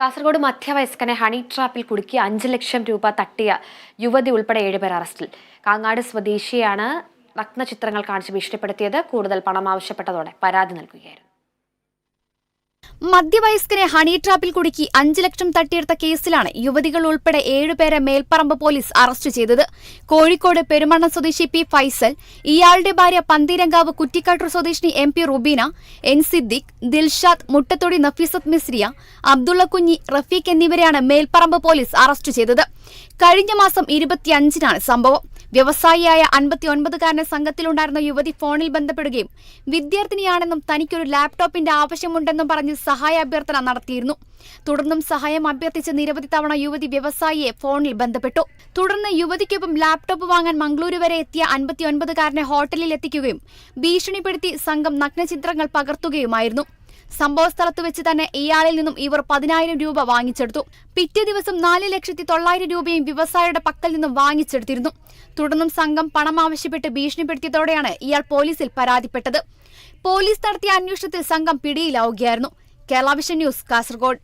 Kasaragod മധ്യവയസ്കനെ honey ട്രാപ്പിൽ കുടുക്കി അഞ്ച് ലക്ഷം രൂപ തട്ടിയ യുവതി ഉൾപ്പെടെ ഏഴുപേർ അറസ്റ്റിൽ. കാങ്ങാട് സ്വദേശിയാണ് നഗ്നചിത്രങ്ങൾ കാണിച്ച് ഭീഷണിപ്പെടുത്തിയത്. കൂടുതൽ പണം ആവശ്യപ്പെട്ടതോടെ പരാതി നൽകുകയായിരുന്നു. മധ്യവയസ്കനെ ഹണി ട്രാപ്പിൽ കുടുക്കി അഞ്ച് ലക്ഷം തട്ടിയെടുത്ത കേസിലാണ് യുവതികൾ ഉൾപ്പെടെ ഏഴുപേരെ മേൽപ്പറമ്പ് പോലീസ് അറസ്റ്റ് ചെയ്തത്. കോഴിക്കോട് പെരുമണ്ണ സ്വദേശി പി ഫൈസൽ ഇയാളുടെ ഭാര്യ പന്തീരങ്കാവ് കുറ്റിക്കാട്ടൂർ സ്വദേശിനി M P Rubeena N Siddique Dilshad Muttathodi Nafeesath Misriya Abdulla Kunhi Rafeeq എന്നിവരെയാണ് മേൽപ്പറമ്പ് പോലീസ് അറസ്റ്റ് ചെയ്തത്. കഴിഞ്ഞ മാസം ഇരുപത്തിയഞ്ചിനാണ് സംഭവം. വ്യവസായിയായ അൻപത്തിയൊൻപതുകാരന് സംഘത്തിലുണ്ടായിരുന്ന യുവതി ഫോണിൽ ബന്ധപ്പെടുകയും വിദ്യാർത്ഥിനിയാണെന്നും തനിക്കൊരു ലാപ്ടോപ്പിന്റെ ആവശ്യമുണ്ടെന്നും പറഞ്ഞ് സഹായ അഭ്യർത്ഥന നടത്തിയിരുന്നു. തുടർന്നും സഹായം അഭ്യർത്ഥിച്ച് നിരവധി തവണ യുവതി വ്യവസായിയെ ഫോണിൽ ബന്ധപ്പെട്ടു. തുടർന്ന് യുവതിക്കൊപ്പം ലാപ്ടോപ്പ് വാങ്ങാൻ മംഗളൂരു വരെ എത്തിയ അൻപത്തിയൊൻപതുകാരനെ ഹോട്ടലിൽ എത്തിക്കുകയും ഭീഷണിപ്പെടുത്തി സംഘം നഗ്നചിത്രങ്ങൾ പകർത്തുകയുമായിരുന്നു. സംഭവസ്ഥലത്ത് വെച്ച് തന്നെ ഇയാളിൽ നിന്നും ഇവർ പതിനായിരം രൂപ വാങ്ങിച്ചെടുത്തു. പിറ്റേ ദിവസം നാല് ലക്ഷത്തി തൊള്ളായിരം രൂപയും വ്യവസായിയുടെ പക്കൽ നിന്നും വാങ്ങിച്ചെടുത്തിരുന്നു. തുടർന്നും സംഘം പണം ആവശ്യപ്പെട്ട് ഭീഷണിപ്പെടുത്തിയതോടെയാണ് ഇയാൾ പോലീസിൽ പരാതിപ്പെട്ടത്. പോലീസ് നടത്തിയ അന്വേഷണത്തിൽ സംഘം പിടിയിലാവുകയായിരുന്നു. Kerala vision news Kasaragod.